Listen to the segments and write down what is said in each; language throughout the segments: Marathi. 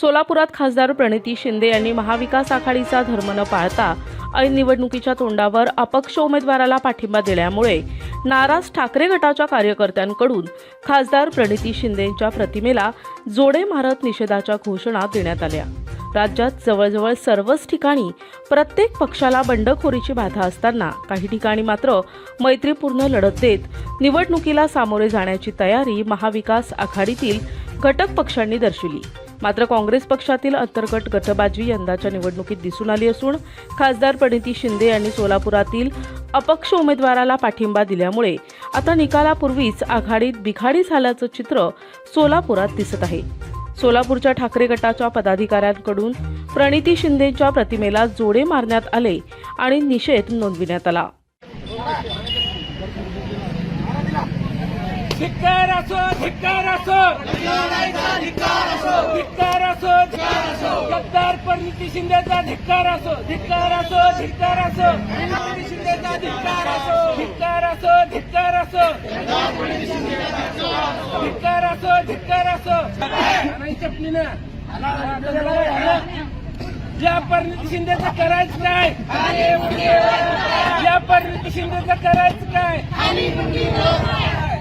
सोलापुरात खासदार प्रणिती शिंदे यांनी महाविकास आघाडीचा धर्म न पाळता ऐन निवडणुकीच्या तोंडावर अपक्ष उमेदवाराला पाठिंबा दिल्यामुळे नाराज ठाकरे गटाच्या कार्यकर्त्यांकडून खासदार प्रणिती शिंदेंच्या प्रतिमेला जोडे मारत निषेधाच्या घोषणा देण्यात आल्या. राज्यात जवळजवळ सर्वच ठिकाणी प्रत्येक पक्षाला बंडखोरीची बाधा असताना काही ठिकाणी मात्र मैत्रीपूर्ण लढत देत निवडणुकीला सामोरे जाण्याची तयारी महाविकास आघाडीतील घटक पक्षांनी दर्शवली. मात्र काँग्रेस पक्षातील अंतर्गत गटबाजी यंदाच्या निवडणुकीत दिसून आली असून खासदार प्रणिती शिंदे यांनी सोलापुरातील अपक्ष उमेदवाराला पाठिंबा दिल्यामुळे आता निकालापूर्वीच आघाडीत बिघाडी झाल्याचं चित्र सोलापुरात दिसत आहे. सोलापूरच्या ठाकरे गटाच्या पदाधिकाऱ्यांकडून प्रणिती शिंदेच्या प्रतिमेला जोडे मारण्यात आले आणि निषेध नोंदविण्यात आला. धिक्कार असो धिक्कार असो. धिक्कार असो गद्दार परिणिती शिंदेचा धिक्कार असो धिक्कार असो धिक्कार असो. शिंदेचा धिक्कार असो धिक्कार असो. धिक्कार असो धिक्कार असो. धिक्कार असो नाही चपलीनं या परिणिती शिंदेचं करायचं काय? या परिणिती शिंदेचं करायचं काय?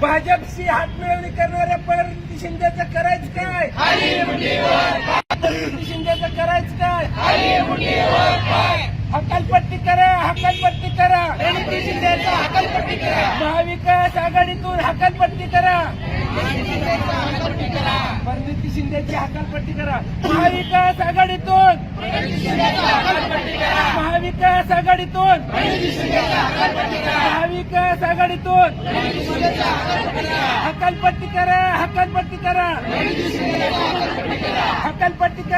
भाजपशी हातमिळवणी करणाऱ्या परिणिती शिंदेचं करायचं काय? परिणिती शिंदेचं करायचं काय? हकालपट्टी करा हकालपट्टी करा. परिणिती शिंदेचा हकालपट्टी करा महाविकास आघाडीतून हकालपट्टी करा. परिणिती शिंदेची हकालपट्टी करा. महाविकास आघाडीतून महाविकास आघाडीतून विकास आघाडीतून हकालपट्टी करा हकालपट्टी करा. हकालपट्टी करा.